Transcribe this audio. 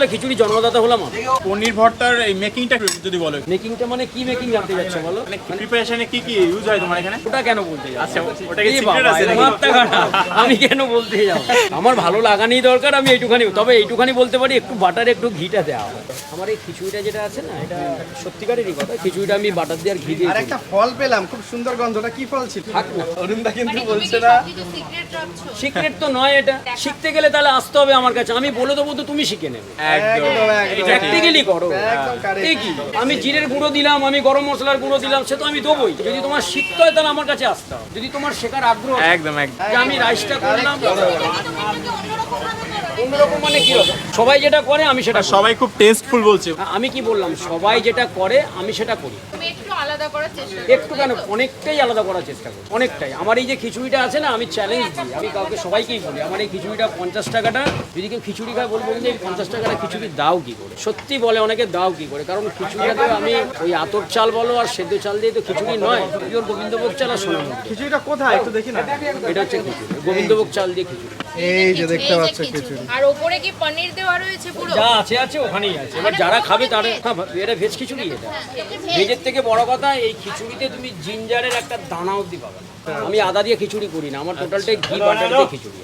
হলে খিচুড়ি জন্মদাতা হলাম আমি। পনির ভর্তার এই মেকিংটা যদি বলো। মেকিংটা মানে কি মেকিং জানতে যাচ্ছ বলো? মানে প্রিপারেশনে কি কি ইউজ হয় তোমার এখানে? ওটা কেন বলতে যাচ্ছ? আচ্ছা ওটা কি সিক্রেট আছে। আমি কেন বলতে যাব? আমার ভালো লাগানি দরকার আমি এইটুখানি তবে এইটুখানি বলতে পারি একটু বাটারে একটু ঘিটা দেওয়া হয় আমার এই খিচুড়িটা যেটা আছে না এটা সত্যিকারেরই কথা খিচুড়িটা আমি বাটার দিয়ে আর ঘি দিয়ে আর একটা ফল পেলাম খুব সুন্দর গন্ধটা কি ফল ছিল? থাক না। অরুণদা কিন্তু মানে বলছে না? সিক্রেট তো নয় এটা। শিখতে গেলে তাহলে আসতে হবে আমার কাছে। আমি বলে দেবো তো তুমি শিখে নেবে। প্র্যাকটিক্যালি করো। কি? আমি জিরের গুঁড়ো দিলাম আমি গরম মশলার গুঁড়ো দিলাম সে তো আমি দেবোই। যদি তোমার শিখতে হয় তাহলে আমার কাছে আসতে হবে। যদি তোমার শেখার আগ্রহ একদম একদম। আমি রাইসটা করলাম মানে কি রকম? সবাই যেটা করে আমি সেটা সবাই খুব টেস্টফুল বলছে। আমি কি বললাম? সবাই যেটা করে আমি সেটা করি। আলাদা করার চেষ্টা করো, একটু কেন অনেকটাই আলাদা করার চেষ্টা করি অনেকটাই। আমার এই যে খিচুড়িটা আছে না আমি চ্যালেঞ্জ দিই। আমি কাউকে সবাইকেই বলি আমার এই খিচুড়িটা পঞ্চাশ টাকাটা যদি কেউ খিচুড়ি খায় বলব যে পঞ্চাশ টাকাটা খিচুড়ি দাও কি করে? সত্যি বলে অনেকে দাও কি করে? কারণ খিচুড়িটা তো আমি ওই আতর চাল বলো আর সেদ্ধ চাল দিয়ে তো খিচুড়ি নয় পিওর গোবিন্দভোগ চাল আর সোনামুখ খিচুড়িটা কোথায়? একটু দেখি না। এটা হচ্ছে খিচুড়ি গোবিন্দভোগ চাল দিয়ে খিচুড়ি। এই যে দেখতে পাচ্ছ খিচুড়ি। আর ওপরে কি পনির দেওয়া রয়েছে পুরো? যা আছে আছে ওখানেই আছে। এবার যারা খাবে তারা হ্যাঁ এটা ভেজ খিচুড়ি এটা। ভেজের থেকে বড় কথা এই খিচুড়িতে তুমি জিঞ্জারের একটা দানাও দিবা পাবে। আমি আদা দিয়ে খিচুড়ি করি না আমার টোটালটাই ঘি বাটার দিয়ে খিচুড়ি